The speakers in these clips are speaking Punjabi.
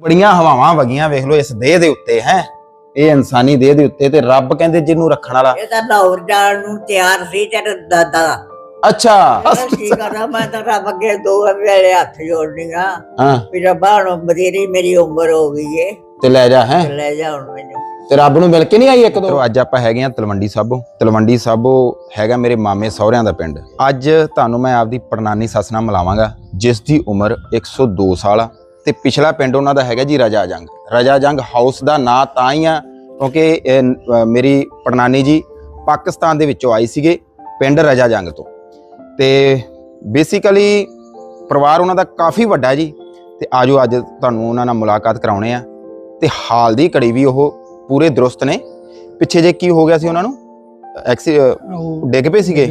ਬੜੀਆਂ ਹਵਾਵਾਂ ਵਗੀਆਂ ਵੇਖ ਲਓ ਇਸ ਦੇਹ ਦੇ ਉੱਤੇ ਹੈ। ਇਹ ਇਨਸਾਨੀ ਦੇਹ ਦੇ ਉੱਤੇ ਤੇ ਰੱਬ ਕਹਿੰਦੇ ਜਿਹਨੂੰ ਰੱਖਣ ਵਾਲਾ। ਇਹ ਤਾਂ ਲਾਹੌਰ ਜਾਣ ਨੂੰ ਤਿਆਰ ਸੀ ਤੇਰੇ ਦਾਦਾ। ਅੱਛਾ। ਮੈਂ ਕੀ ਕਰਾਂ ਮੈਂ ਤਾਂ ਰੱਬ ਅੱਗੇ ਦੋ ਵੇਲੇ ਹੱਥ ਜੋੜਨੀਆਂ। ਹਾਂ। ਵੀ ਰੱਬਾ ਹੁਣ ਬਥੇਰੀ ਮੇਰੀ ਉਮਰ ਹੋ ਗਈ ਏ। ਤੇ ਲੈ ਜਾ ਹੈ। ਲੈ ਜਾ ਹੁਣ ਮੈਨੂੰ। ਤੇ ਰੱਬ ਨੂੰ ਮਿਲ ਕੇ ਨਹੀਂ ਆਈ ਇੱਕ ਦੋ? ਅੱਜ ਆਪਾਂ ਹੈਗੇ ਆ ਤਲਵੰਡੀ ਸਾਬੋ। ਤਲਵੰਡੀ ਸਾਬੋ ਹੈਗਾ ਮੇਰੇ ਮਾਮੇ ਸਹੁਰਿਆਂ ਦਾ ਪਿੰਡ। ਅੱਜ ਤੁਹਾਨੂੰ ਮੈਂ ਆਪਦੀ ਪੜਨਾਨੀ ਸੱਸ ਨਾਲ ਮਿਲਾਵਾਂਗਾ ਜਿਸ ਦੀ ਉਮਰ 102 ਸਾਲ ਆ। ਤੇ ਪਿਛਲਾ ਪਿੰਡ ਉਹਨਾਂ ਦਾ ਹੈਗਾ ਜੀ ਰਜਾ ਜੰਗ। ਰਜਾ ਜੰਗ ਹਾਊਸ ਦਾ ਨਾਂ ਤਾਂ ਹੀ ਆ ਕਿਉਂਕਿ ਮੇਰੀ ਪੜਨਾਨੀ ਜੀ ਪਾਕਿਸਤਾਨ ਦੇ ਵਿੱਚੋਂ ਆਈ ਸੀਗੇ ਪਿੰਡ ਰਜਾ ਜੰਗ ਤੋਂ। ਤੇ ਬੇਸਿਕਲੀ ਪਰਿਵਾਰ ਉਹਨਾਂ ਦਾ ਕਾਫੀ ਵੱਡਾ ਜੀ। ਤੇ ਆਜੋ ਅੱਜ ਤੁਹਾਨੂੰ ਉਹਨਾਂ ਨਾਲ ਮੁਲਾਕਾਤ ਕਰਾਉਣੇ ਆ। ਤੇ ਹਾਲ ਦੀ ਘੜੀ ਵੀ ਉਹ ਪੂਰੇ ਦਰੁਸਤ ਨੇ। ਪਿੱਛੇ ਜੇ ਕੀ ਹੋ ਗਿਆ ਸੀ ਉਹਨਾਂ ਨੂੰ? ਐਕਸੀ ਡਿੱਗ ਪਏ ਸੀਗੇ?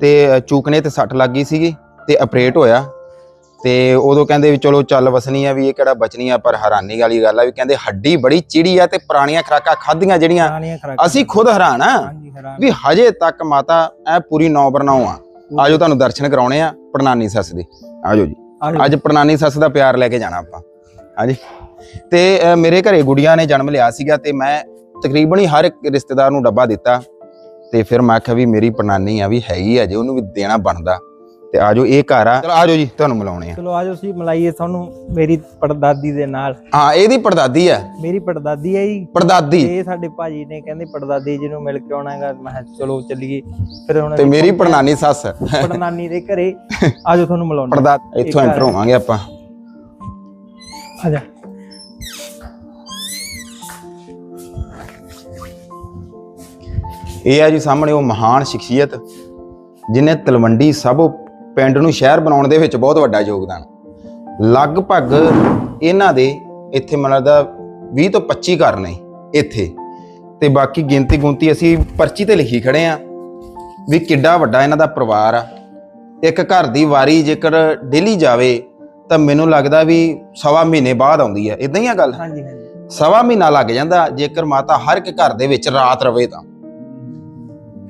ਤੇ ਚੂਕਨੇ ਤੇ ਸੱਟ ਲੱਗ ਗਈ ਸੀਗੀ ਤੇ ਆਪਰੇਟ ਹੋਇਆ। ਤੇ ਉਦੋਂ ਕਹਿੰਦੇ ਵੀ ਚਲੋ ਚੱਲ ਵਸਣੀ ਆ ਵੀ ਇਹ ਕਿਹੜਾ ਬਚਣੀ ਆ ਪਰ ਹੈਰਾਨੀ ਵਾਲੀ ਗੱਲ ਆ ਵੀ ਕਹਿੰਦੇ ਹੱਡੀ ਬੜੀ ਚਿੜੀ ਆ ਤੇ ਪੁਰਾਣੀਆਂ ਖਰਾਕਾਂ ਖਾਧੀਆਂ ਜਿਹੜੀਆਂ ਅਸੀਂ ਖੁਦ ਹੈਰਾਨ ਆ ਵੀ ਹਜੇ ਤੱਕ ਮਾਤਾ ਐ ਪੂਰੀ ਨੌ ਬਰਨਾਉ ਆ। ਆਜੋ ਤੁਹਾਨੂੰ ਦਰਸ਼ਨ ਕਰਾਉਣੇ ਆ ਪ੍ਰਣਾਨੀ ਸੱਸ ਦੇ। ਆਜੋ ਜੀ। ਅੱਜ ਪ੍ਰਣਾਨੀ ਸੱਸ ਦਾ ਪਿਆਰ ਲੈ ਕੇ ਜਾਣਾ ਆਪਾਂ। ਹਾਂਜੀ। ਤੇ ਮੇਰੇ ਘਰੇ ਗੁੜੀਆਂ ਨੇ ਜਨਮ ਲਿਆ ਸੀਗਾ ਤੇ ਮੈਂ ਤਕਰੀਬਨ ਹੀ ਹਰ ਇੱਕ ਰਿਸ਼ਤੇਦਾਰ ਨੂੰ ਡੱਬਾ ਦਿੱਤਾ। ਤੇ ਫਿਰ ਮੈਂ ਆਖਿਆ ਵੀ ਮੇਰੀ ਪ੍ਰਣਾਨੀ ਆ ਵੀ ਹੈਗੀ ਆ ਜੇ ਉਹਨੂੰ ਵੀ ਦੇਣਾ ਬਣਦਾ। ਤੇ ਆਜੋ ਇਹ ਘਰ ਆ। ਚਲੋ ਆਜੋ ਜੀ ਤੁਹਾਨੂੰ ਮਿਲਾਉਣੇ ਆ। ਚਲੋ ਆਜੋ ਅਸੀਂ ਮਿਲਾਈਏ ਤੁਹਾਨੂੰ ਮੇਰੀ ਪੜਦਾਦੀ ਦੇ ਨਾਲ। ਹਾਂ ਇਹਦੀ ਪੜਦਾਦੀ ਆ। ਮੇਰੀ ਪੜਦਾਦੀ ਹੈ ਜੀ। ਪੜਦਾਦੀ। ਇਹ ਸਾਡੇ ਭਾਜੀ ਨੇ ਕਹਿੰਦੇ ਪੜਦਾਦੀ ਜੀ ਨੂੰ ਮਿਲ ਕੇ ਆਉਣਾ ਹੈਗਾ ਮੈਂ ਕਿਹਾ ਚਲੋ ਚੱਲੀਏ। ਫਿਰ ਹੁਣ ਤੇ ਮੇਰੀ ਪ੍ਰਣਾਨੀ ਸੱਸ। ਪੜਨਾਨੀ ਦੇ ਘਰੇ ਆਜੋ ਤੁਹਾਨੂੰ ਮਿਲਾਉਣਾ ਪੜਦਾ ਇੱਥੋਂ ਐਂਟਰ ਹੋਵਾਂਗੇ ਆਪਾਂ। ਆਜਾ ਇਹ ਆ ਜੀ ਸਾਹਮਣੇ ਉਹ ਮਹਾਨ ਸ਼ਖਸੀਅਤ ਜਿਨੇ ਤਲਵੰਡੀ ਸਾਬੋ ਪਿੰਡ ਨੂੰ ਸ਼ਹਿਰ ਬਣਾਉਣ ਦੇ ਵਿੱਚ ਬਹੁਤ ਵੱਡਾ ਯੋਗਦਾਨ। ਲਗਭਗ ਇਹਨਾਂ ਦੇ ਇੱਥੇ ਮੈਨੂੰ ਲੱਗਦਾ 20 ਤੋਂ 25 ਘਰ ਨੇ ਇੱਥੇ। ਤੇ ਬਾਕੀ ਗਿਣਤੀ ਗੁੰਤੀ ਅਸੀਂ ਪਰਚੀ ਤੇ ਲਿਖੀ ਖੜੇ ਆ ਵੀ ਕਿੱਡਾ ਵੱਡਾ ਇਹਨਾਂ ਦਾ ਪਰਿਵਾਰ ਆ। ਇੱਕ ਘਰ ਦੀ ਵਾਰੀ ਜੇਕਰ ਡੇਲੀ ਜਾਵੇ ਤਾਂ ਮੈਨੂੰ ਲੱਗਦਾ ਵੀ ਸਵਾ ਮਹੀਨੇ ਬਾਅਦ ਆਉਂਦੀ ਹੈ ਇਦਾਂ ਹੀ ਆ ਗੱਲ? ਹਾਂਜੀ ਹਾਂਜੀ। ਸਵਾ ਮਹੀਨਾ ਲੱਗ ਜਾਂਦਾ ਜੇਕਰ ਮਾਤਾ ਹਰ ਇੱਕ ਘਰ ਦੇ ਵਿੱਚ ਰਾਤ ਰਵੇ ਤਾਂ।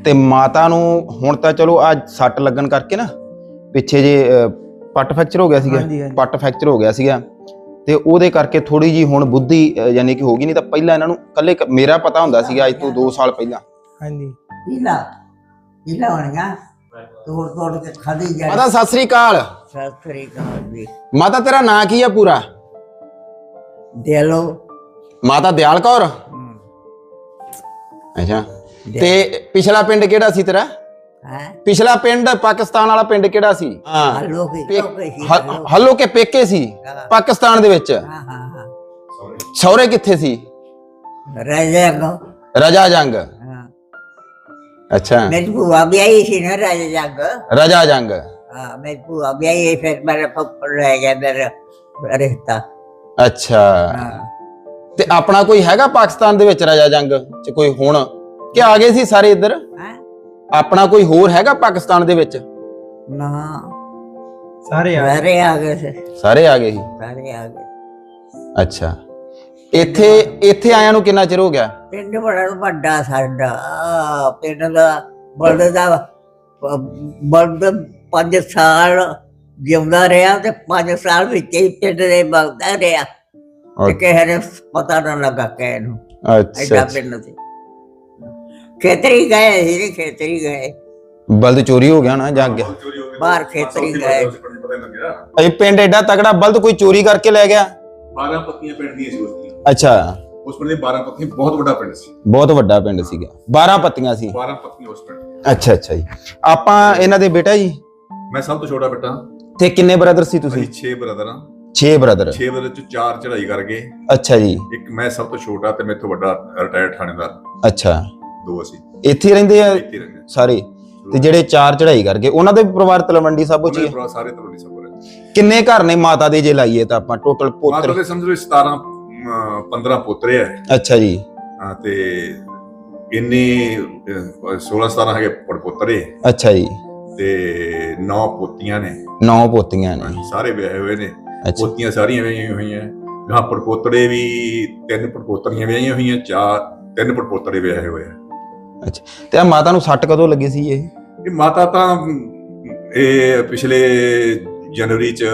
ਤੇ ਮਾਤਾ ਨੂੰ ਹੁਣ ਤਾਂ ਚਲੋ ਆ ਸੱਟ ਲੱਗਣ ਕਰਕੇ ਨਾ ਪਿੱਛੇ ਜੇ ਪੱਟ ਫ੍ਰੈਕਚਰ ਹੋ ਗਿਆ ਸੀਗਾ। ਹਾਂਜੀ, ਹਾਂਜੀ। ਪੱਟ ਫ੍ਰੈਕਚਰ ਹੋ ਗਿਆ ਸੀਗਾ। ਤੇ ਉਹਦੇ ਕਰਕੇ ਥੋੜੀ ਜੀ ਹੁਣ ਬੁੱਧੀ ਅ, ਯਾਨੀ ਕਿ ਹੋ ਗਈ ਨਹੀਂ ਤਾਂ ਪਹਿਲਾਂ ਇਹਨਾਂ ਨੂੰ ਕੱਲੇ ਮੇਰਾ ਪਤਾ ਹੁੰਦਾ ਸੀਗਾ ਅੱਜ ਤੋਂ 2 ਸਾਲ ਪਹਿਲਾਂ। ਹਾਂਜੀ। ਹੀਲਾ ਹੀਲਾ ਹੋਣੀਆਂ। ਤੋੜ ਤੋੜ ਕੇ ਖਾਦੀ ਜਾ ਮਾਤਾ ਸਤਿ ਸ੍ਰੀ ਅਕਾਲ। ਸਤਿ ਸ੍ਰੀ ਅਕਾਲ ਜੀ। ਮਾਤਾ ਤੇਰਾ ਨਾਂ ਕੀ ਆ ਪੂਰਾ? ਦੇ ਲੋ ਮਾਤਾ ਦਿਆਲ ਕੌਰ? ਅੱਛਾ। ਤੇ ਪਿਛਲਾ ਪਿੰਡ ਕਿਹੜਾ ਸੀ ਤੇਰਾ? ਹੈ? ਪਿਛਲਾ ਪਿੰਡ ਪਾਕਿਸਤਾਨ ਵਾਲਾ ਪਿੰਡ ਕਿਹੜਾ ਸੀ? ਹਾਂ। ਹਲੋ ਕੀ ਹੱਲੋ ਪੇਕੇ ਸੀ ਹਾਂ। ਪਾਕਿਸਤਾਨ ਦੇ ਵਿੱਚ। ਹਾਂ ਹਾਂ ਹਾਂ। ਸਹੁਰੇ ਕਿੱਥੇ ਸੀ? ਰਜਾ ਜੰਗ। ਹਾਂ। ਅੱਛਾ। ਮੇਰੀ ਭੂਆ ਵੀ ਆਈ ਸੀ ਨਾ ਰਹਿ ਜਾਗ। ਰਜਾ ਜੰਗ। ਹਾਂ ਮੇਰੀ ਭੂਆ ਵੀ ਆਈ ਫਿਰ ਮੇਰੇ ਫੱਫੜ ਰਹਿ ਗਿਆ ਮੇਰਾ ਰਿਸ਼ਤਾ। ਅੱਛਾ। ਹਾਂ। ਤੇ ਆਪਣਾ ਕੋਈ ਹੈਗਾ ਪਾਕਿਸਤਾਨ ਦੇ ਵਿੱਚ ਰਜਾ ਜੰਗ? ਚ ਕੋਈ ਹੁਣ? ਕਿ ਆ ਗਏ ਸੀ ਸਾਰੇ ਇੱਧਰ? ਹੈਂ? ਆਪਣਾ ਕੋਈ ਹੋਰ ਹੈਗਾ ਪਾਕਿਸਤਾਨ ਦੇ ਵਿੱਚ? ਨਾ। ਸਾਰੇ ਆ ਸਾਰੇ ਆ ਗਏ ਸੀ ਸਾਰੇ ਆ ਗਏ ਸੀ ਸਾਰੇ ਆ ਗਏ। ਅੱਛਾ। ਇੱਥੇ ਇੱਥੇ ਆਇਆਂ ਨੂੰ ਕਿੰਨਾ ਚਿਰ ਹੋ ਗਿਆ? ਪਿੰਡ ਬੜਾ ਵੱਡਾ ਸਾਡਾ। ਆਹ, ਪਿੰਡ ਦਾ ਬਲਦ ਦਾ ਪ- ਬਲਦ 5 ਸਾਲ ਜਿਉਂਦਾ ਰਿਹਾ ਤੇ 5 ਸਾਲ ਵਿੱਚ ਹੀ ਪਿੰਡ ਦੇ ਬਗਦਾ ਰਿਹਾ। ਤੇ ਕਿਸੇ ਨੇ ਪਤਾ ਨਾ ਲੱਗਾ ਕਿ ਨੂੰ। ਅੱਛਾ ਐਡਾ ਪਿੰਡ ਸੀ। ਖੇਤਰੀ ਗਏ ਸੀ ਨੀ ਖੇਤਰੀ ਗਏ। ਬਲਦ ਚੋਰੀ ਹੋ ਗਿਆ ਨਾ ਜਾਂ ਗਿਆ। ਬਾਹਰ ਖੇਤਰੀ ਗਏ। ਇਹ ਪਿੰਡ ਐਡਾ ਤਕੜਾ ਬਲਦ ਕੋਈ ਚੋਰੀ ਕਰਕੇ ਲੈ ਗਿਆ? 12 ਪੱਤੀਆਂ ਪਿੰਡ ਦੀਆਂ ਸੀ ਉਸ ਦੀਆਂ। ਅੱਛਾ। ਉਸ ਪਿੰਡ ਦੇ 12 ਪੱਤੀਆਂ ਬਹੁਤ ਵੱਡਾ ਪਿੰਡ ਸੀ। ਬਹੁਤ ਵੱਡਾ ਪਿੰਡ ਸੀਗਾ। 12 ਪੱਤੀਆਂ ਸੀ। 12 ਪੱਤੀਆਂ ਉਸ ਪਿੰਡ ਦੀਆਂ। ਅੱਛਾ ਅੱਛਾ ਜੀ। ਆਪਾਂ ਇਹਨਾਂ ਦੇ ਬੇਟਾ ਜੀ? ਮੈਂ ਸਭ ਤੋਂ ਛੋਟਾ ਬੇਟਾ। ਤੇ ਕਿੰਨੇ ਬ੍ਰਦਰ ਸੀ ਅਸੀਂ ਤੁਸੀਂ 6 ਬ੍ਰਦਰ ਹਾਂ। 6 ਬ੍ਰਦਰ। 6 ਬ੍ਰਦਰ ਚ ਚਾਰ ਚੜਾਈ ਕਰ ਗਏ ਅੱਛਾ ਜੀ। ਇੱਕ ਮੈਂ ਸਭ ਤੋਂ ਛੋਟਾ ਤੇ ਮੇਰੇ ਤੋਂ ਵੱਡਾ ਰਿਟਾਇਰਡ ਥਾਣੇਦਾਰ। ਅੱਛਾ। ਦੋ ਅਸੀਂ। ਇੱਥੇ ਹੀ ਰਹਿੰਦੇ ਆ? ਇੱਥੇ ਰਹਿੰਦੇ। ਸਾਰੇ? ਤੇ ਜਿਹੜੇ ਚਾਰ ਚੜਾਈ ਕਰਕੇ ਉਹਨਾਂ ਦੇ ਵੀ ਪਰਿਵਾਰ ਤਲਵੰਡੀ ਸਾਬੋ ਚ ਹੀ ਆ? ਸਾਰੇ ਤਰ੍ਹਾਂ ਸਭ ਰਹੇ ਕਿੰਨੇ ਘਰ ਨੇ ਮਾਤਾ ਦੇ ਜੇ ਲਾਈਏ ਤਾਂ ਆਪਾਂ ਟੋਟਲ ਮਾਤਾ ਪੋਤਰ ਦੇ ਸਮਝ ਲਓ 17 ਅਮ, 15 ਪੋਤਰੇ ਆ। ਅੱਛਾ ਜੀ। ਹਾਂ, ਤੇ ਇੰਨੇ 16 17 ਹੈਗੇ ਪੜਪੋਤਰੇ ਅੱਛਾ ਜੀ। ਤੇ 9 ਪੋਤੀਆਂ ਨੇ। ਨੌ ਪੋਤੀਆਂ ਨੇ। ਸਾਰੇ ਵਿਆਹੇ ਹੋਏ ਨੇ। ਅੱਛਾ। ਪੋਤੀਆਂ ਸਾਰੀਆਂ ਵਿਆਹੀਆਂ ਹੋਈਆਂ। ਗਾਂ ਪੜਪੋਤੜੇ ਵੀ ਤਿੰਨ ਪੜਪੋਤਰੀਆਂ ਵਿਆਹੀਆਂ ਹੋਈਆਂ ਚਾਰ ਤਿੰਨ ਪੜਪੋਤੜੇ ਵਿਆਹੇ ਹੋਏ ਆ। ਅੱਛਾ। ਤੇ ਆ ਮਾਤਾ ਨੂੰ ਸੱਟ ਕਦੋਂ ਲੱਗੀ ਸੀ ਇਹ? ਇਹ ਮਾਤਾ ਤਾਂ ਇਹ ਪਿਛਲੇ ਜਨਵਰੀ ਚ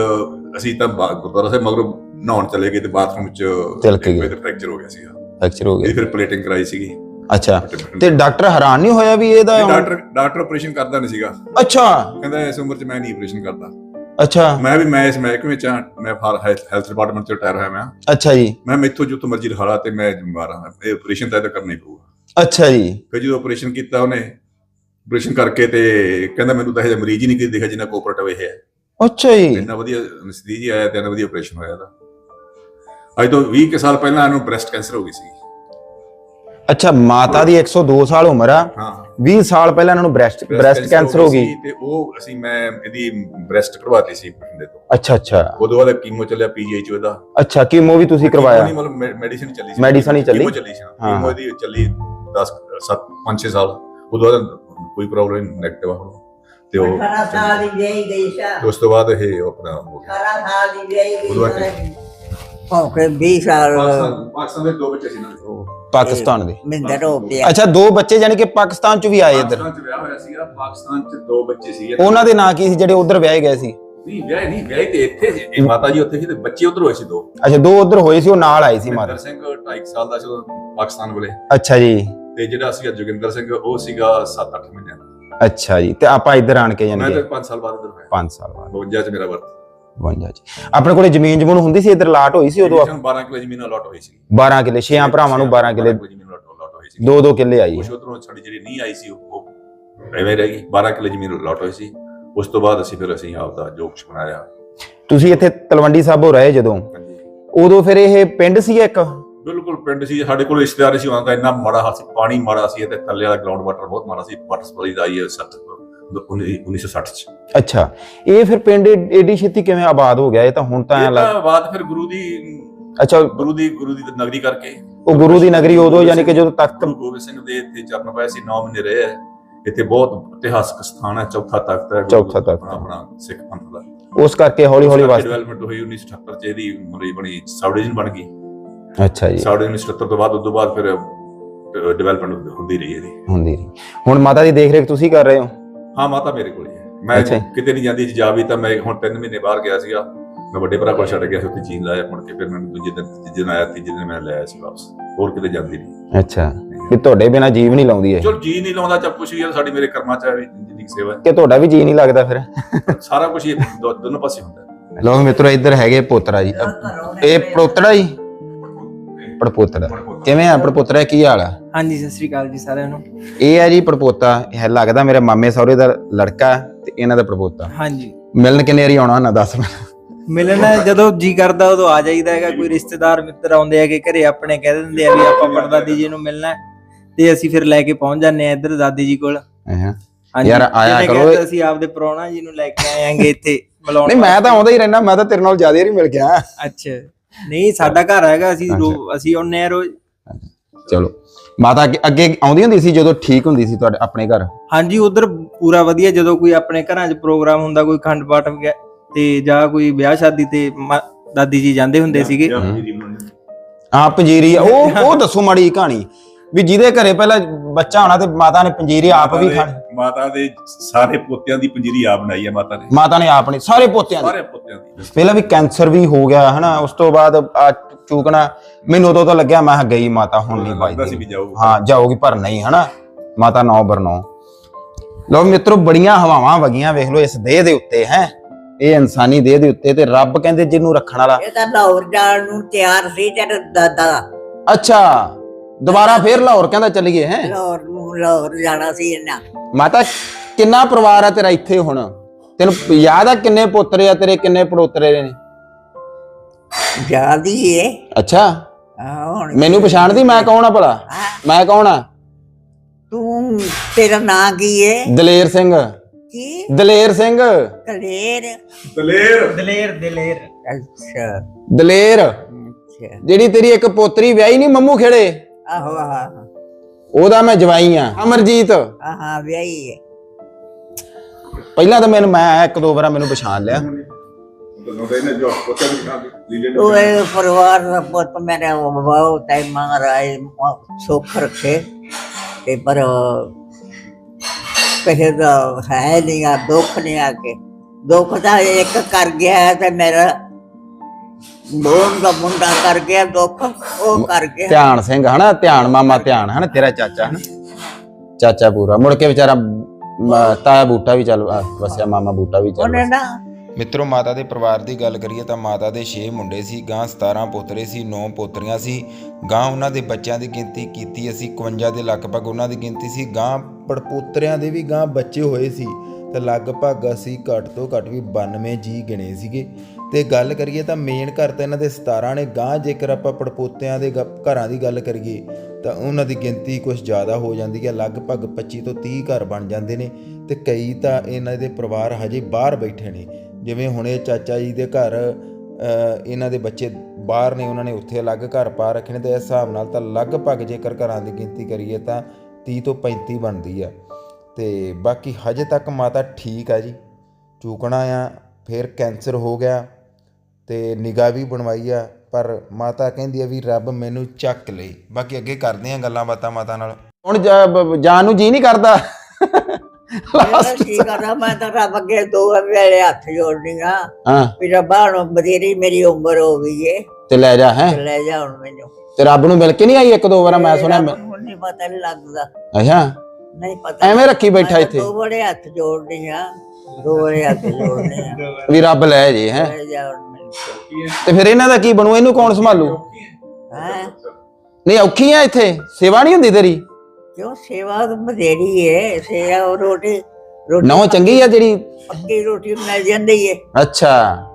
ਅਸੀਂ ਤਾਂ ਬਾ- ਗੁਰਦੁਆਰਾ ਸਾਹਿਬ ਮਗਰੋਂ ਨਹਾਉਣ ਚਲੇ ਗਏ ਤੇ ਬਾਥਰੂਮ ਚ ਤਿਲਕ ਫ੍ਰੈਕਚਰ ਹੋ ਗਿਆ ਸੀਗਾ। ਫ੍ਰੈਕਚਰ ਹੋ ਇਹ ਗਿਆ ਫਿਰ ਪਲੇਟਿੰਗ ਕਰਾਈ ਸੀਗੀ। ਅੱਛਾ। ਤੇ ਡਾਕਟਰ ਹੈਰਾਨ ਨਹੀਂ ਹੋਇਆ ਵੀ ਇਹਦਾ ਇਹ ਡਾਕਟਰ ਡਾਕਟਰ ਆਪਰੇਸ਼ਨ ਕਰਦਾ ਨਹੀਂ ਸੀਗਾ। ਅੱਛਾ। ਕਹਿੰਦਾ ਇਸ ਉਮਰ 'ਚ ਮੈਂ ਨਹੀਂ ਆਪਰੇਸ਼ਨ ਕਰਦਾ। ਅੱਛਾ। ਮੈਂ ਵੀ ਮੈਂ ਇਸ ਮਹਿਕਮੇ 'ਚ ਹਾਂ, ਮੈਂ ਫਾਰ ਹੈਲਥ ਡਿਪਾਰਟਮੈਂਟ 'ਚ ਰਿਟਾਇਰ ਹੋਇਆ ਮੈਂ। ਅੱਛਾ ਜੀ। ਮੈਂ ਮੈਥੋਂ ਜਿੱਥੋਂ ਮਰਜ਼ੀ ਰਖਾਲਾ ਤੇ ਮੈਂ ਜ਼ਿੰਮੇਵਾਰ ਹਾਂ। ਇਹ ਆਪਰੇਸ਼ਨ ਤਾਂ ਇਹਦਾ ਕਰਨਾ ਹੀ ਪਊਗਾ। ਅੱਛਾ ਜੀ। ਫਿਰ ਜਦੋਂ ਆਪਰੇਸ਼ਨ ਕੀਤਾ ਉਹਨੇ ਆਪਰੇਸ਼ਨ ਕਰਕੇ ਤੇ ਕਹਿੰਦਾ ਮੈਨੂੰ ਤਾਂ ਇਹ ਮਰੀਜ਼ ਹੀ ਨਹੀਂ ਕਿ ਦਿਖਿਆ ਜਿੰਨਾ ਕੋਆਪਰੇਟਿਵ ਇਹ ਹੈ। ਅੱਛਾ ਜੀ। ਇੰਨਾ ਵਧੀਆ ਅਨਸਥੀਜੀ ਆਇਆ ਤੇ ਇੰਨਾ ਵਧੀਆ ਆਪਰੇਸ਼ਨ ਹੋਇਆ ਦਾ ਅੱਜ ਤੋਂ 20 ਕੁ ਸਾਲ ਪਹਿਲਾਂ ਇਹਨੂੰ ਬ੍ਰੈਸਟ ਕੈਂਸਰ ਹੋ ਗਈ ਸੀ। ਅੱਛਾ ਮਾਤਾ ਦੀ 102 ਸਾਲ ਉਮਰ ਆ। ਹਾਂ। 20 ਸਾਲ ਪਹਿਲਾਂ ਇਹਨਾਂ ਨੂੰ ਬ੍ਰੈਸਟ ਬ੍ਰੈਸਟ ਕੈਂਸਰ ਹੋ ਗਈ ਸੀ ਤੇ ਉਹ ਅਸੀਂ ਮੈਂ ਇਹਦੀ ਬ੍ਰੈਸਟ ਕਰਵਾਤੀ ਸੀ ਬਠਿੰਡੇ ਤੋਂ। ਅੱਛਾ ਅੱਛਾ। ਉਦੋਂ ਬਾਅਦ ਕੀਮੋ ਚੱਲਿਆ ਪੀਜੀਆਈ ਚ ਉਹਦਾ ਅੱਛਾ ਕੀਮੋ ਵੀ ਤੁਸੀਂ ਕਰਵਾਇਆ। ਨਹੀਂ ਮਤਲਬ ਮੈਡੀਸਿਨ ਚੱਲੀ ਸੀ। Medicine ਹੀ ਚੱਲੀ? ਕੀਮੋ ਚੱਲੀ ਸੀ। ਹਾਂ। ਕੀਮੋ ਇਹਦੀ ਚੱਲੀ। 10 7 5 6 ਸਾਲ। ਉਦੋਂ ਬਾਅਦ ਕੋਈ ਪ੍ਰੋਬਲਮ ਨੈਗੇਟਿਵ ਆ ਹੁਣ। ਤੇ ਉਹ 18 ਸਾਲ ਦੀ ਵਿਆਹੀ ਗਈ ਸਾ। ਉਸ ਤੋਂ ਬਾਅਦ ਇਹ ਆਪਣਾ ਹੋ ਗਿਆ। 18 ਸਾਲ ਦੀ ਉਦੋਂ ਗਈ ਬਾਅਦ ਹੋ ਕੇ? 20 ਸਾਲ। ਪਾਕਿਸਤਾਨ ਦੇ ਦੋ ਬੱਚੇ ਸੀ ਨਾ ਪਾਕਿਸਤਾਨ ਦੇ। ਮਿੰਦਰ ਹੋ ਪਿਆ। ਅੱਛਾ ਦੋ ਬੱਚੇ ਯਾਨੀ ਕਿ ਪਾਕਿਸਤਾਨ ਚ ਵੀ ਆਏ ਇੱਧਰ? ਪਾਕਿਸਤਾਨ ਚ ਵਿਆਹ ਹੋਇਆ ਸੀਗਾ। ਪਾਕਿਸਤਾਨ ਚ ਦੋ ਬੱਚੇ ਸੀਗੇ ਉਹਨਾਂ ਦੇ ਨਾਂ ਕੀ ਸੀ ਜਿਹੜੇ ਉਧਰ ਵਿਆਹੇ ਗਏ ਸੀ? ਨਹੀਂ ਵਿਆਹ ਨਹੀਂ ਵਿਆਹ ਤੇ ਇੱਥੇ ਸੀ। ਇਹ ਮਾਤਾ ਜੀ ਉੱਥੇ ਸੀ ਤੇ ਬੱਚੇ ਉਧਰ ਹੋਏ ਸੀ ਦੋ। ਅੱਛਾ ਦੋ ਉਧਰ ਹੋਏ ਸੀ ਉਹ ਨਾਲ ਆਏ ਸੀ ਮਾਤਾ ਸਿੰਘ 2.5 ਸਾਲ ਦਾ ਸੀ ਉਦੋਂ ਪਾਕਿਸਤਾਨ ਵੇਲੇ। ਅੱਛਾ ਜੀ। ਤੇ ਜਿਹੜਾ ਸੀਗਾ ਜੋਗਿੰਦਰ ਸਿੰਘ ਉਹ ਸੀਗਾ 7-8 ਮਹੀਨਿਆਂ ਦਾ। ਅੱਛਾ ਜੀ ਤੇ ਆਪਾਂ ਇੱਧਰ ਆਣ ਕੇ ਯਾਨੀ ਮੈਂ ਕਿ ਤਾਂ 5 ਸਾਲ ਬਾਅਦ ਇੱਧਰ ਹੋਇਆ। 5 ਸਾਲ ਬਾਅਦ। 52 ਚ ਮੇਰਾ ਵਰਤ 52 ਜੀ ਆਪਣੇ ਕੋਲੇ ਜ਼ਮੀਨ ਜਮੂਨ ਹੁੰਦੀ ਸੀ ਇੱਧਰ ਲਾਟ ਹੋਈ ਸੀ ਉਦੋਂ? ਸਾਨੂੰ 12 ਕਿਲੇ ਜ਼ਮੀਨ ਅਲਾਟ ਹੋਈ ਸੀ। 12 ਕਿੱਲੇ ਛੇਆਂ ਭਰਾਵਾਂ ਨੂੰ 12 ਕਿੱਲੇ ਜ਼ਮੀਨ ਅਲਾਟ ਹੋਈ ਸੀ। ਦੋ ਦੋ ਕਿੱਲੇ ਆਈ ਕੁਛ ਉਧਰੋਂ ਸਾਡੀ ਜਿਹੜੀ ਨਹੀਂ ਆਈ ਸੀ ਉਹ ਉਹ ਐਵੇਂ ਰਹਿ ਗਈ। 12 ਕਿਲੇ ਜ਼ਮੀਨ ਅਲਾਟ ਹੋਈ ਸੀ। ਉਸ ਤੋਂ ਬਾਅਦ ਅਸੀਂ ਫਿਰ ਅਸੀਂ ਆਪ ਦਾ ਜੋ ਕੁਛ ਬਣਾਇਆ। ਤੁਸੀਂ ਇੱਥੇ ਤਲਵੰਡੀ ਸਾਬੋ ਰਹੇ ਜਦੋਂ? ਹਾਂਜੀ। ਉਦੋਂ ਫਿਰ ਇਹ ਪਿੰਡ ਸੀ ਇੱਕ? ਬਿਲਕੁਲ ਪਿੰਡ ਸੀ ਸਾਡੇ ਕੋਲ ਰਿਸ਼ਤੇਦਾਰ ਸੀ ਉਹਨਾਂ ਦਾ ਇੰਨਾ ਮਾੜਾ ਹਾਲ ਸੀ ਪਾਣੀ ਮਾੜਾ ਸੀ ਤੇ ਥੱਲੇ ਵਾਲਾ ਗਰਾਊਂਡ ਵਾਟਰ ਬਹੁਤ ਮਾੜਾ ਸੀ ਵਾਟਰ ਸਪਲਾਈ ਦਾ ਆਈ ਹੈ 7 1960 ਚ। ਅੱਛਾ ਇਹ ਫਿਰ ਪਿੰਡ ਏ- ਏਡੀ ਛੇਤੀ ਕਿਵੇਂ ਆਬਾਦ ਹੋ ਗਿਆ? ਇਹ ਤਾਂ ਹੁਣ ਤਾਂ ਐਂ ਇਹ ਲੱਗ ਤਾਂ ਬਾਅਦ ਫਿਰ ਗੁਰੂ ਦੀ ਅੱਛਾ ਗੁਰੂ ਦੀ ਗੁਰੂ ਦੀ ਨਗਰੀ ਕਰਕੇ। ਉਹ ਗੁਰੂ ਦੀ ਨਗਰੀ ਉਦੋਂ ਯਾਨੀ ਕਿ ਜਦੋਂ ਤਖਤ ਗੁਰੂ ਗੋਬਿੰਦ ਸਿੰਘ ਦੇ ਇੱਥੇ ਚਰਨ ਪਾਏ ਸੀ 9 ਮਹੀਨੇ ਰਹੇ ਹੈ। ਇੱਥੇ ਬਹੁਤ ਇਤਿਹਾਸਕ ਸਥਾਨ ਹੈ ਚੌਥਾ ਤਖਤ ਹੈ ਗੁਰੂ- ਚੌਥਾ ਤਖ਼ਤ। ਆਪਣਾ ਆਪਣਾ ਸਿੱਖ ਪੰਥ ਦਾ। ਉਸ ਕਰਕੇ ਹੌਲੀ ਹੌਲੀ ਵਾਸਤੇ ਡਿਵੈਲਪਮੈਂਟ ਹੋਈ 1978 ਚ ਇਹਦੀ ਮਰੀ ਬਣੀ ਸਬ ਡਿਵੀਜ਼ਨ ਬਣ ਗਈ। ਅੱਛਾ ਜੀ। ਸਬ ਡਿਵੀਜ਼ਨ 77 ਤੋਂ ਬਾਅਦ ਉਸ ਤੋਂ ਬਾਅਦ ਫਿਰ ਡਿਵੈਲਪਮੈਂਟ ਹੁੰਦੀ ਰਹੀ ਇਹਦੀ। ਹੁੰਦੀ ਰਹੀ। ਹੁਣ ਮਾਤਾ ਦੀ ਦੇਖ ਰੇਖ ਤੁਸੀਂ ਕਰ ਰਹੇ ਹੋ? ਹਾਂ ਮਾਤਾ ਮੇਰੇ ਕੋਲ ਹੀ ਹੈ। ਮੈਂ। ਕਿਤੇ ਨਹੀਂ ਜਾਂਦੀ ਜਾ ਵੀ ਤਾਂ ਮੈਂ ਹੁਣ 3 ਮਹੀਨੇ ਬਾਹਰ ਗਿਆ ਸੀਗਾ। ਮੈਂ ਵੱਡੇ ਭਰਾ ਕੋਲ ਛੱਡ ਗਿਆ ਸੀ ਉੱਥੇ ਜੀਨ ਲਾਇਆ ਮੁੜ ਕੇ ਫਿਰ ਮੈਨੂੰ ਦੂਜੇ ਦਿਨ ਤੀਜੇ ਦਿਨ ਆਇਆ ਤੀਜੇ ਦਿਨ ਮੈਂ ਲੈ ਆਇਆ ਸੀ ਵਾਪਸ। ਹੋਰ ਕਿਤੇ ਜਾਂਦੀ ਨਹੀਂ। ਅੱਛਾ। ਵੀ ਤੁਹਾਡੇ ਬਿਨਾ ਜੀਵ ਨਹੀਂ ਲਾਉਂਦੀ ਇਹ? ਚਲ ਜੀ ਨਹੀਂ ਲਾਉਂਦਾ ਚੱਪ ਕੁਛ ਵੀ ਹੈ ਸਾਡੀ ਮੇਰੇ ਕਰਮਾਂ ਚ ਹੈ ਜਿੰਨੀ ਕੁ ਸੇਵਾ ਕਿ ਤੁਹਾਡਾ ਵੀ ਜੀ ਨਹੀਂ ਲੱਗਦਾ ਫਿਰ? ਸਾਰਾ ਕੁਝ ਦੋਨੋਂ ਪਾਸੇ ਹੁੰਦਾ। ਲੋ ਮਿੱਤਰੋ ਇੱਧਰ ਹੈਗੇ ਪੋਤਰਾ ਜੀ। ਇਹ ਪੜੋਤੜਾ ਜੀ? ਪੜਪੋਤੜਾ ਕਿਵੇਂ ਆ ਪੜਪੋਤਰਾ ਕੀ ਹਾਲ ਆ? ਹਾਂਜੀ ਸਤਿ ਸ੍ਰੀ ਅਕਾਲ ਜੀ ਸਾਰਿਆਂ ਨੂੰ। ਇਹ ਹੈ ਜੀ ਪੜਪੋਤਾ ਇਹ ਲੱਗਦਾ ਮੇਰੇ ਮਾਮੇ ਸਹੁਰੇ ਦਾ ਲੜਕਾ ਤੇ ਇਹਨਾਂ ਦਾ ਪੜਪੋਤਾ। ਹਾਂਜੀ। ਮਿਲਣ ਕਿੰਨੇ ਵਾਰੀ ਆਉਣਾ ਨਾ ਦੱਸ ਮੈਨੂੰ। ਮਿਲਣ ਜਦੋਂ ਜੀ ਕਰਦਾ ਉਦੋਂ ਆ ਜਾਈਦਾ ਹੈਗਾ ਕੋਈ ਰਿਸ਼ਤੇਦਾਰ ਮਿੱਤਰ ਆਉਂਦੇ ਹੈਗੇ ਘਰੇ ਆਪਣੇ ਕਹਿ ਦਿੰਦੇ ਆ ਵੀ ਆਪਾਂ ਪੜਦਾਦੀ ਜੀ ਨੂੰ ਮਿਲਣਾ ਤੇ ਅਸੀਂ ਫਿਰ ਲੈ ਕੇ ਪਹੁੰਚ ਜਾਂਦੇ ਆ ਇੱਧਰ ਦਾਦੀ ਜੀ ਕੋਲ। ਯਾਰ, ਆਇਆ ਕਰੋ। ਅਸੀਂ ਆਪਦੇ ਪ੍ਰਾਹੁਣਾ ਜੀ ਨੂੰ ਲੈ ਕੇ ਆਏ ਆਂਗੇ ਇੱਥੇ ਮਿਲਾਉਣ ਨਹੀਂ ਮੈਂ ਤਾਂ ਆਉਂਦਾ ਹੀ ਰਹਿਣਾ ਮੈਂ ਤਾਂ ਤੇਰੇ ਨਾਲ ਜ਼ਿਆਦਾ ਹੀ ਮਿਲ ਗਿਆ। ਅੱਛਾ। ਨਹੀਂ ਸਾਡਾ ਘਰ ਹੈਗਾ ਅਸੀਂ ਰੋ- ਅਸੀਂ ਆ ਰੋਜ਼। ਚਲੋ। ਮਾਤਾ ਅੱਗੇ- ਅੱਗੇ ਆਉਂਦੀ ਹੁੰਦੀ ਸੀ ਜਦੋਂ ਠੀਕ ਹੁੰਦੀ ਸੀ ਤੁਹਾਡੇ ਆਪਣੇ ਘਰ? ਹਾਂਜੀ ਉਧਰ ਪੂਰਾ ਵਧੀਆ ਜਦੋਂ ਕੋਈ ਆਪਣੇ ਘਰਾਂ 'ਚ ਪ੍ਰੋਗਰਾਮ ਹੁੰਦਾ ਕੋਈ ਖੰਡ ਪਾਠ ਵਗੈ- ਤੇ ਜਾਂ ਕੋਈ ਵਿਆਹ ਸ਼ਾਦੀ ਤੇ ਮਾ- ਦਾਦੀ ਜੀ ਜਾਂਦੇ ਹੁੰਦੇ ਸੀਗੇ। ਜਾਂ ਜੀ ਬਣਾਉਣੀ। ਹਾਂ ਪੰਜੀਰੀ ਆ, ਉਹ ਉਹ ਦੱਸੋ ਮਾੜੀ ਜਿਹੀ ਕਹਾਣੀ। ਵੀ ਜਿਹਦੇ ਘਰੇ ਪਹਿਲਾਂ ਬੱਚਾ ਹੋਣਾ ਤੇ ਮਾਤਾ ਨੇ ਪੰਜੀਰੀ ਆਪ ਵੀ ਦੇ- ਮਾਤਾ ਦੇ ਸਾਰੇ ਪੋਤਿਆਂ ਦੀ ਪੰਜੀਰੀ ਆਪ ਬਣਾਈ ਹੈ ਮਾਤਾ ਨੇ। ਮਾਤਾ ਨੇ ਆਪ ਨੇ ਸਾਰੇ ਪੋਤਿਆਂ ਦੇ। ਸਾਰੇ ਪੋਤਿਆਂ ਦੀ। ਪਹਿਲਾਂ ਵੀ ਕੈਂਸਰ ਵੀ ਹੋ ਗਿਆ ਹਨਾ ਉਸ ਤੋਂ ਬਾਅਦ ਆ ਚੂਕਣਾ ਮੈਨੂੰ ਉਦੋਂ ਤਾਂ ਲੱਗਿਆ ਮੈਂ ਗਈ ਮਾਤਾ ਹੁਣ ਨਹੀਂ ਬਾਈ ਹਾਂ ਜਾਊਗੀ ਪਰ ਨਹੀਂ ਹਨਾ। ਮਾਤਾ ਨੌ ਬਰਨੋ। ਲੋ ਮਿੱਤਰੋ ਬੜੀਆਂ ਹਵਾਵਾਂ ਵਗੀਆਂ ਵੇਖ ਲਓ ਇਸ ਦੇਹ ਦੇ ਉੱਤੇ ਹੈ। ਇਹ ਇਨਸਾਨੀ ਦੇਹ ਦੇ ਉੱਤੇ ਤੇ ਰੱਬ ਕਹਿੰਦੇ ਜਿਹਨੂੰ ਰੱਖਣ ਵਾਲਾ। ਇਹ ਤਾਂ ਲਾਹੌਰ ਜਾਣ ਨੂੰ ਤਿਆਰ ਸੀ ਤੇਰਾ ਦਾਦਾ। ਅੱਛਾ। ਦੁਬਾਰਾ ਫੇਰ ਲਾਹੌਰ ਕਹਿੰਦਾ ਚੱਲੀਏ ਹੈ? ਲਾਹੌਰ ਨੂੰ ਲਾਹੌਰ ਜਾਣਾ ਸੀ ਇਹਨਾਂ। ਮਾਤਾ ਕਿੰਨਾ ਪਰਿਵਾਰ ਆ ਤੇਰਾ ਇੱਥੇ ਹੁਣ? ਤੈਨੂੰ ਯਾਦ ਆ ਕਿੰਨੇ ਪੁੱਤਰ ਆ ਤੇਰੇ ਕਿੰਨੇ ਪੜੋਤਰੇ ਨੇ? ਜਾਂਦੀ ਏ। ਅੱਛਾ। ਹਾਂ ਹੁਣ ਮੈਨੂੰ ਪਛਾਣਦੀ ਮੈਂ ਕੌਣ ਆ ਭਲਾ? ਹਾਂ, ਮੈਂ ਕੌਣ ਆ? ਤੂੰ ਤੇਰਾ ਨਾਂ ਕੀ ਏ? ਦਲੇਰ ਸਿੰਘ। ਕੀ? ਦਲੇਰ ਸਿੰਘ। ਕਲੇਰ ਦਲੇਰ। ਦਲੇਰ ਦਲੇਰ। ਅੱਛਾ। ਦਲੇਰ। ਅੱਛਾ। ਜਿਹੜੀ ਤੇਰੀ ਇੱਕ ਪੋਤਰੀ ਵਿਆਹੀ ਨਹੀਂ ਮੰਮੂ ਖੇੜੇ? ਆਹੋ ਆਹੋ ਉਹਦਾ ਮੈਂ ਜਵਾਈ ਆ ਅਮਰਜੀਤ। ਆਹਾਂ ਵਿਆਹੀ ਏ। ਪਹਿਲਾਂ ਤਾਂ ਮੈਨੂੰ ਮੈਂ ਇੱਕ ਦੋ ਵਾਰ ਮੈਨੂੰ ਪਛਾਣ ਲਿਆ। ਉਹ ਇਹ ਪਰਿਵਾਰ ਦਾ ਪੁੱਤ ਮੇਰੇ ਬਹੁਤ ਟਾਈਮ ਮਹਾਰਾਜ ਸੁੱਖ ਰੱਖੇ। ਤੇ ਪਰ ਕਿਸੇ ਦਾ ਹੈ ਨਹੀਂ ਆ ਦੁੱਖ ਨਹੀਂ ਆ ਕੇ। ਦੁੱਖ ਤਾਂ ਇੱਕ ਕਰ ਗਿਆ ਹੈ ਤੇ ਮੇਰਾ ਬੋਲ ਦਾ ਮੁੰਡਾ ਕਰ ਗਿਆ ਦੁੱਖ ਉਹ ਕਰ ਗਿਆ। ਧਿਆਨ ਸਿੰਘ ਹਨਾ ਧਿਆਨ ਮਾਮਾ ਧਿਆਨ ਹਨਾ ਤੇਰਾ ਚਾਚਾ ਹਨਾ। ਚਾਚਾ ਪੂਰਾ ਮੁੜ ਕੇ ਵਿਚਾਰਾ ਤਾਇਆ ਬੂਟਾ ਵੀ ਚੱਲ ਵਸਿਆ ਮਾਮਾ ਬੂਟਾ ਵੀ ਚੱਲ ਉਹਨੇ ਨਾ ਮਿੱਤਰੋ ਮਾਤਾ ਦੇ ਪਰਿਵਾਰ ਦੀ ਗੱਲ ਕਰੀਏ ਤਾਂ ਮਾਤਾ ਦੇ 6 ਮੁੰਡੇ ਸੀ ਗਾਂ 17 ਪੋਤਰੇ ਸੀ 9 ਪੋਤਰੀਆਂ ਸੀ। ਗਾਂ ਉਹਨਾਂ ਦੇ ਬੱਚਿਆਂ ਦੀ ਗਿਣਤੀ ਕੀਤੀ ਅਸੀਂ 51 ਦੇ ਲਗਭਗ ਉਹਨਾਂ ਦੀ ਗਿਣਤੀ ਸੀ। ਗਾਂ ਪੜਪੋਤਰਿਆਂ ਦੇ ਵੀ ਗਾਂ ਬੱਚੇ ਹੋਏ ਸੀ ਤੇ ਲਗਭਗ ਅਸੀਂ ਘੱਟ ਤੋਂ ਘੱਟ ਵੀ 92 ਜੀ ਗਿਣੇ ਸੀਗੇ। ਤੇ ਗੱਲ ਕਰੀਏ ਤਾਂ ਮੇਨ ਘਰ ਤਾਂ ਇਹਨਾਂ ਦੇ 17 ਨੇ ਗਾਂ ਜੇਕਰ ਆਪਾਂ ਪੜਪੋਤਿਆਂ ਦੇ ਗ- ਘਰਾਂ ਦੀ ਗੱਲ ਕਰੀਏ, ਤਾਂ ਉਹਨਾਂ ਦੀ ਗਿਣਤੀ ਕੁਝ ਜ਼ਿਆਦਾ ਹੋ ਜਾਂਦੀ ਹੈ, ਲਗਭਗ 25 ਤੋਂ 30 ਘਰ ਬਣ ਜਾਂਦੇ ਨੇ ਤੇ ਕਈ ਤਾਂ ਇਹਨਾਂ ਦੇ ਪਰਿਵਾਰ ਹਜੇ ਬਾਹਰ ਬੈਠੇ ਨੇ। ਜਿਵੇਂ ਹੁਣੇ ਚਾਚਾ ਜੀ ਦੇ ਘਰ ਇਹਨਾਂ ਦੇ ਬੱਚੇ ਬਾਹਰ ਨੇ, ਉਹਨਾਂ ਨੇ ਉੱਥੇ ਅਲੱਗ ਘਰ ਪਾ ਰੱਖੇ ਨੇ ਤੇ ਇਸ ਹਿਸਾਬ ਨਾਲ ਤਾਂ ਲਗਭਗ ਜੇਕਰ ਘਰਾਂ ਦੀ ਗਿਣਤੀ ਕਰੀਏ ਤਾਂ 30 ਤੋਂ 35 ਬਣਦੀ ਆ। ਤੇ ਬਾਕੀ ਹਜੇ ਤੱਕ ਮਾਤਾ ਠੀਕ ਆ ਜੀ। ਚੂਕਣਾ ਆ, ਫਿਰ ਕੈਂਸਰ ਹੋ ਗਿਆ। ਤੇ ਨਿਗਾਹ ਵੀ ਬਣਵਾਈ ਆ ਪਰ ਮਾਤਾ ਕਹਿੰਦੀ ਆ ਵੀ ਰੱਬ ਮੈਨੂੰ ਚੱਕ ਲਈ ਬਾਕੀ ਅੱਗੇ ਕਰਦੇ ਆ ਗੱਲਾਂ ਬਾਤਾਂ ਮਾਤਾ ਨਾਲ। ਹੁਣ ਜਾ- ਬ- ਜਾਣ ਨੂੰ ਜੀ ਨਹੀਂ ਕਰਦਾ। ਮੇਰਾ ਕੀ ਕਰਦਾ ਮੈਂ ਤਾਂ ਰੱਬ ਅੱਗੇ ਦੋ ਵੇਲੇ ਹੱਥ ਜੋੜਨੀਆਂ ਹਾਂ। ਵੀ ਰੱਬਾ ਹੁਣ ਬਥੇਰੀ ਮੇਰੀ ਉਮਰ ਹੋ ਗਈ ਏ। ਤੇ ਲੈ ਜਾ ਹੈ। ਤੇ ਲੈ ਜਾ ਹੁਣ ਮੈਨੂੰ। ਤੇ ਰੱਬ ਨੂੰ ਮਿਲ ਕੇ ਨਹੀਂ ਆਈ ਇੱਕ ਦੋ ਵਾਰ ਮੈਂ ਸੁਣਿਆ ਮੈਂ- ਹੁਣ ਨਹੀਂ ਪਤਾ ਨਹੀਂ ਲੱਗਦਾ। ਅੱਛਾ। ਨਹੀਂ ਪਤਾ ਐਵੇਂ ਰੱਖੀ ਬੈਠਾ ਮੈਂ ਤਾਂ ਇੱਥੇ ਦੋ ਬੜੇ ਹੱਥ ਜੋੜਨੀਆਂ ਦੋ ਬੜੇ ਹੱਥ ਜੋੜਨੀਆਂ ਵੀ ਰੱਬ ਲੈ ਜੇ ਹੈ। ਲੈ ਜਾ ਹੁਣ ਮੈਨੂੰ। ਤੇ ਫਿਰ ਇਹਨਾਂ ਦਾ ਕੀ ਬਣੂ? ਇਹਨੂੰ ਕੌਣ ਸੰਭਾਲੂ? ਹੈ? ਨਹੀਂ ਔਖੀ ਆ ਇੱਥੇ। ਸੇਵਾ ਨਹੀਂ ਹੁੰਦੀ ਤੇਰੀ? ਕਿਉਂ? ਸੇਵਾ ਤਾਂ ਬਥੇਰੀ ਏ। ਸੇਵਾ ਉਹ ਰੋਟੀ ਰੋਟੀ ਨੌ ਚੰਗੀ ਆ ਜਿਹੜੀ? ਪੱਕੀ ਰੋਟੀ ਮਿਲ ਜਾਂਦੀ ਏ। ਅੱਛਾ।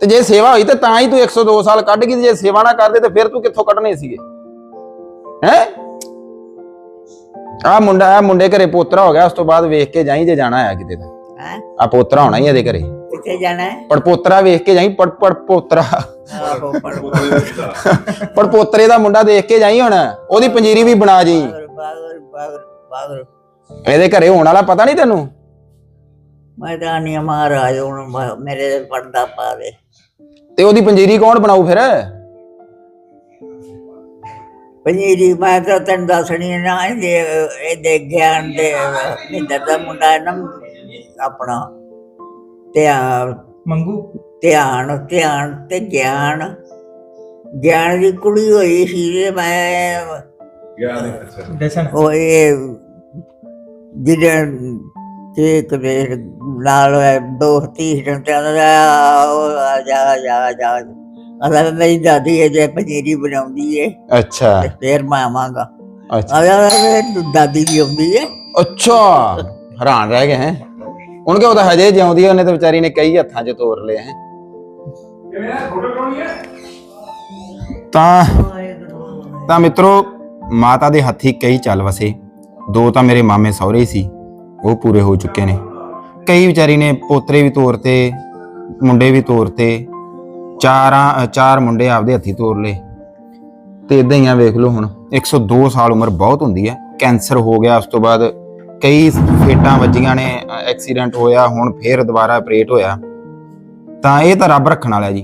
ਤੇ ਜੇ ਸੇਵਾ ਹੋਈ ਤੇ ਤਾਂ ਹੀ ਤੂੰ 102 ਸਾਲ ਕੱਢ ਗਈ ਜੇ ਸੇਵਾ ਨਾ ਕਰਦੇ ਤੇ ਫਿਰ ਤੂੰ ਕਿੱਥੋਂ ਕੱਢਣੇ ਸੀਗੇ? ਹੈ? ਆ ਮੁੰਡਾ ਆ ਮੁੰਡੇ ਘਰੇ ਪੋਤਰਾ ਹੋ ਗਿਆ ਉਸ ਤੋਂ ਬਾਅਦ ਵੇਖ ਕੇ ਜਾਈ ਜੇ ਜਾਣਾ ਹੈ ਕਿਤੇ ਤਾਂ। ਹੈ? ਆ ਪੋਤਰਾ ਹੋਣਾ ਹੀ ਇਹਦੇ ਘਰੇ। ਕਿੱਥੇ ਜਾਣਾ ਹੈ। ਪੜ ਪੋਤਰਾ ਵੇਖ ਕੇ ਜਾਈ ਪੜ ਪੜ ਪੋਤਰਾ। ਆਹੋ ਪੜ ਪੜ ਪੋਤਰੇ। ਦਾ। ਮੁੰਡਾ ਦੇਖ ਕੇ ਜਾਈ ਹੁਣ ਉਹਦੀ ਪੰਜੀਰੀ ਵੀ ਬਣਾ ਜੀ ਬਾਗਰ ਬਾਗਰ ਬਾਗਰ ਬਾਗਰ। ਇਹਦੇ ਘਰੇ ਹੋਣ ਵਾਲਾ ਪਤਾ ਨਹੀਂ ਤੈਨੂੰ? ਮੈਂ ਤਾਂ ਨਹੀਂ ਮਹਾਰਾਜ ਹੁਣ ਮ- ਮੇਰੇ ਤੇ ਪਰਦਾ ਪਾ ਦੇ। ਤੇ ਉਹਦੀ ਪੰਜੀਰੀ ਕੌਣ ਬਣਾਊ ਫਿਰ? ਪਨੀਰੀ ਮੈਂ ਤਾਂ ਤੈਨੂੰ ਦੱਸਣੀ ਨਾ ਇਹਦੇ ਇਹਦੇ ਗਿਆਨ ਦੇ ਨਿੰਦਰ ਦਾ ਮੁੰਡਾ ਹੈ ਨਾ ਆਪਣਾ। ਧਿਆਨ। ਮੰਗੂ। ਧਿਆਨ ਧਿਆਨ ਤੇ ਗਿਆਨ। ਗਿਆਨ ਦੀ ਕੁੜੀ ਹੋਈ ਸੀ ਤੇ ਮੈਂ ਦਸਨ ਉਹ ਇਹ ਜਿਹੜੇ ਤੇ ਕਦੇ ਨਾਲ ਦੋਸਤੀ ਹਿਰਦਿਆਂ ਦਾ ਆ ਜਾ ਆ ਜਾ ਜਾ। ਅਸਾਂ ਮੇਰੀ ਦਾਦੀ ਇਹ ਜੇ ਪਨੀਰੀ ਬਣਾਉਂਦੀ ਏ ਅੱਛਾ। ਫੇਰ ਮੈਂ ਆਵਾਂਗਾ। ਅੱਛਾ। ਆ ਜਾ ਮੇਰੀ ਦਾਦੀ ਵੀ ਆਉਂਦੀ ਏ। ਅੱਛਾ। ਹੈਰਾਨ ਰਹਿ ਗਏ ਹੈ। ਹੁਣ ਕਿ ਉਹਦਾ ਹਜੇ ਜਿਉਂਦੀ ਆ, ਉਹਨੇ ਤਾਂ ਵਿਚਾਰੀ ਨੇ ਕਈ ਹੱਥਾਂ 'ਚ ਤੋੜ ਲਏ ਹੈ। ਤਾਂ ਤਾਂ ਮਿੱਤਰੋ ਮਾਤਾ ਦੇ ਹੱਥੀ ਕਈ ਚੱਲ ਵਸੇ। ਦੋ ਤਾਂ ਮੇਰੇ ਮਾਮੇ ਸਹੁਰੇ ਸੀ ਉਹ ਪੂਰੇ ਹੋ ਚੁੱਕੇ ਨੇ। ਕਈ ਵਿਚਾਰੀ ਨੇ ਪੋਤਰੇ ਵੀ ਤੋਰਤੇ ਮੁੰਡੇ ਵੀ ਤੋਰਤੇ ਚਾਰਾਂ ਚਾਰ ਮੁੰਡੇ ਆਪਦੇ ਹੱਥੀ ਤੋਰ ਲਏ। ਤੇ ਇਦਾਂ ਹੀ ਆ ਵੇਖ ਲਓ ਹੁਣ। 102 ਸਾਲ ਉਮਰ ਬਹੁਤ ਹੁੰਦੀ ਹੈ ਕੈਂਸਰ ਹੋ ਗਿਆ ਉਸ ਤੋਂ ਬਾਅਦ ਕਈ ਫੇਟਾਂ ਵੱਜੀਆਂ ਨੇ, ਐਕਸੀਡੈਂਟ ਹੋਇਆ, ਹੁਣ ਫੇਰ ਦੁਬਾਰਾ ਆਪਰੇਟ ਹੋਇਆ। ਤਾਂ ਇਹ ਤਾਂ ਰੱਬ ਰੱਖਣ ਵਾਲਾ ਜੀ।